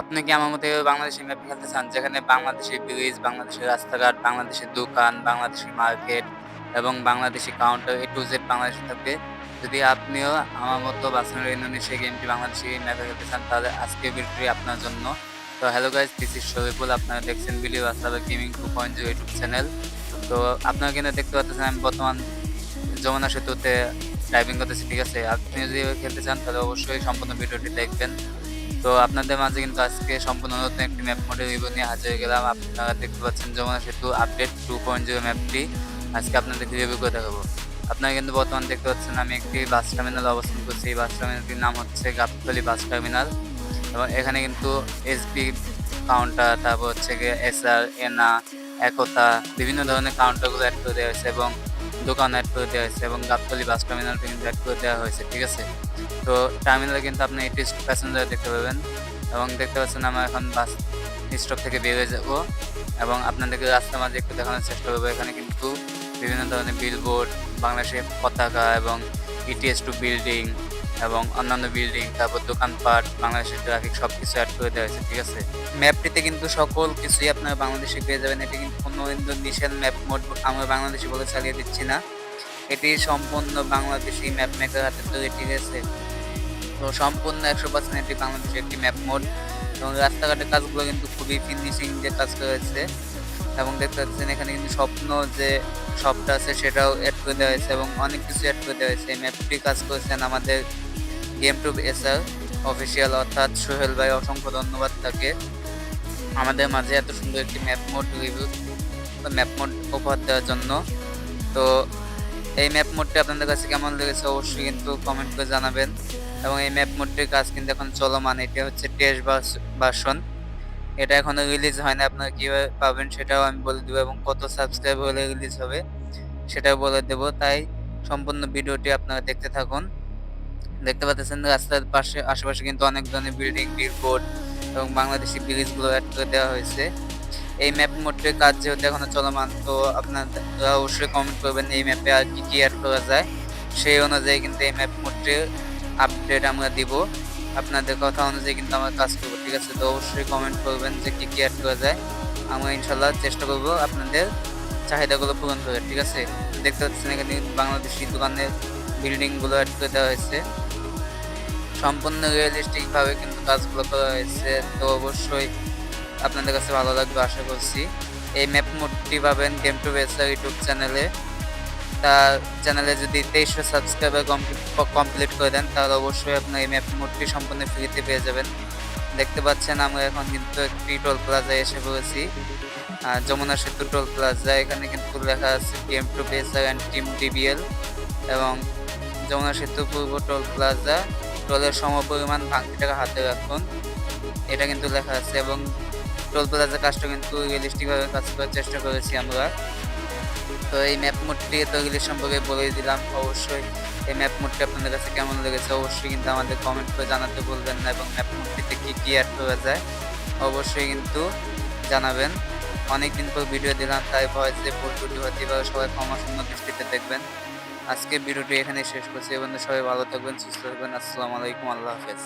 আপনি কি আমার মতো এভাবে বাংলাদেশি ম্যাপ খেলতে চান যেখানে বাংলাদেশের ব্রিজ বাংলাদেশের রাস্তাঘাট, বাংলাদেশের দোকান, বাংলাদেশের মার্কেট এবং Bangladeshi counter A to Z বাংলাদেশে থাকবে। যদি আপনিও আমার মতো বাসনের ইন্দোনেশিয়া গেমটি বাংলাদেশি ম্যাপে খেলতে চান, তাহলে আজকের ভিডিওটি আপনার জন্য। তো hello guys this is Shariful আপনারা দেখছেন বিলিও আসাবে gaming two point zero YouTube channel তো আপনারা কিন্তু দেখতে পাচ্ছেন আমি বর্তমান যমুনা সেতুতে ড্রাইভিং করতেছি, ঠিক আছে? আপনি যদি খেলতে চান, তাহলে অবশ্যই সম্পূর্ণ ভিডিওটি দেখবেন। তো আপনাদের মাঝে কিন্তু আজকে সম্পূর্ণ নতুন একটি ম্যাপ মডেল রিভিউ নিয়ে হাজির হয়ে গেলাম। আপনারা দেখতে পাচ্ছেন Jamuna Setu update two point zero ম্যাপটি আজকে আপনাদেরকে রিভিউ করে দেখাবো। আপনারা কিন্তু বর্তমানে দেখতে পাচ্ছেন আমি একটি বাস টার্মিনাল অবস্থান করছি। এই বাস টার্মিনালটির নাম হচ্ছে গাবতলি বাস টার্মিনাল এবং এখানে কিন্তু এসবি কাউন্টার তারপর হচ্ছে এসআর এনা একতা, বিভিন্ন ধরনের কাউন্টারগুলো অ্যাড করে দেওয়া হয়েছে এবং দোকান অ্যাড করে দেওয়া হয়েছে এবং গাবতলি বাস টার্মিনালটি কিন্তু অ্যাড করে দেওয়া হয়েছে, ঠিক আছে? তো টার্মিনালে কিন্তু আপনি এইটি প্যাসেঞ্জার দেখতে পাবেন এবং দেখতে পাচ্ছেন আমরা এখন বাস স্টপ থেকে বের হয়ে যাব এবং আপনাদেরকে রাস্তার মাঝে একটু দেখানোর চেষ্টা করব। এখানে কিন্তু বিভিন্ন ধরনের বিলবোর্ড বাংলাদেশের পতাকা এবং ইটিএস টু বিল্ডিং এবং অন্যান্য বিল্ডিং তারপর দোকানপাট, বাংলাদেশের ট্রাফিক সব কিছু অ্যাড করে দেওয়া হয়েছে, ঠিক আছে? ম্যাপটিতে কিন্তু সকল কিছুই আপনারা বাংলাদেশে পেয়ে যাবেন। এটি কিন্তু কোনো ইন্দোনেশিয়ান ম্যাপ মোড আমরা বাংলাদেশি বলে চালিয়ে দিচ্ছি না। এটি সম্পূর্ণ বাংলাদেশি ম্যাপ মেকার হাতে তৈরি, ঠিক আছে? তো সম্পূর্ণ একশো পার্সেন্ট এটি বাংলাদেশের একটি ম্যাপ মোড এবং রাস্তাঘাটের কাজগুলো কিন্তু খুবই ফিনিশিং দিয়ে কাজ করেছে এবং দেখতে পাচ্ছেন এখানে কিন্তু স্বপ্ন যে শপটা আছে সেটাও অ্যাড করে দেওয়া হয়েছে এবং অনেক কিছু অ্যাড করে দেওয়া হয়েছে। এই ম্যাপটি কাজ করেছেন আমাদের গেম টুব এসআর অফিসিয়াল অর্থাৎ সোহেল ভাই, অসংখ্য ধন্যবাদ তাকে। আমাদের মাঝে এত সুন্দর একটি map mode review map mode উপহার দেওয়ার জন্য। তো এই ম্যাপ মোডটি আপনাদের কাছে কেমন লেগেছে অবশ্যই কিন্তু কমেন্ট করে জানাবেন। এবং এই ম্যাপ মোডটির কাজ কিন্তু এখন চলমান, এটা হচ্ছে টেস্ট ভার্সন এটা এখনও রিলিজ হয় না, আপনারা কীভাবে পাবেন সেটাও আমি বলে দেবো এবং কত সাবস্ক্রাইব হলে রিলিজ হবে সেটাও বলে দেব। তাই সম্পূর্ণ ভিডিওটি আপনারা দেখতে থাকুন। দেখতে পাচ্ছেন রাস্তার পাশে, আশেপাশে কিন্তু অনেক ধরনের বিল্ডিং বিলবোর্ড এবং বাংলাদেশি ব্রিজগুলো অ্যাড করে দেওয়া হয়েছে। এই ম্যাপ মোডটির কাজ যেহেতু এখনও চলমান, তো আপনারা অবশ্যই কমেন্ট করবেন এই ম্যাপে আর কি কি অ্যাড করা যায়। সেই অনুযায়ী কিন্তু এই ম্যাপ মোডটির আপডেট আমরা দিব। আপনাদের কথা অনুযায়ী কিন্তু আমার কাজ করব, ঠিক আছে? তো অবশ্যই কমেন্ট করবেন যে কী কী অ্যাড করা যায়। আমি ইনশাল্লাহ চেষ্টা করব আপনাদের চাহিদাগুলো পূরণ করে ঠিক আছে? দেখতে পাচ্ছেন এখানে বাংলাদেশি দোকানের বিল্ডিংগুলো অ্যাড করে দেওয়া হয়েছে। সম্পূর্ণ রিয়েলিস্টিকভাবে কিন্তু কাজগুলো করা হয়েছে। তো অবশ্যই আপনাদের কাছে ভালো লাগবে, আশা করছি। এই ম্যাপ মোডটি পাবেন গেম টু বেসার ইউটিউব চ্যানেলে তার চ্যানেলে যদি তেইশশো সাবস্ক্রাইবার কমপ্লিট করে দেন, তাহলে অবশ্যই আপনার এই ম্যাপ মোডটি সম্পূর্ণ ফ্রিতে পেয়ে যাবেন। দেখতে পাচ্ছেন আমরা এখন কিন্তু একটি টোল প্লাজায় এসে পড়েছি। যমুনা সেতু টোল প্লাজা এখানে কিন্তু লেখা আছে গেম টু বেসার অ্যান্ড টিম ডিবিএল এবং যমুনা সেতু পূর্ব টোল প্লাজা টোলের সমপরিমাণ ভাঙতি টাকা হাতে রাখুন। এটা কিন্তু লেখা আছে এবং টোল প্লাজার কাজটা কিন্তু রিয়েলিস্টিকভাবে কাজ করার চেষ্টা করেছি আমরা। তো এই ম্যাপ মোডটি তৈরি সম্পর্কে বলে দিলাম, অবশ্যই। এই ম্যাপ মোডটি আপনাদের কাছে কেমন লেগেছে অবশ্যই কিন্তু আমাদের কমেন্ট করে জানাতে বলবেন না এবং ম্যাপ মোডটিতে কী কী অ্যাড করা যায় অবশ্যই কিন্তু জানাবেন। অনেকদিন পর ভিডিও দিলাম, তাই ভয়েসে ভুল হতে পারে, সবাই ক্ষমাশূন্য দৃষ্টিতে দেখবেন। আজকে ভিডিওটি এখানে শেষ করছি এবং সবাই ভালো থাকবেন, সুস্থ থাকবেন, আসসালামু আলাইকুম, আল্লাহ হাফেজ।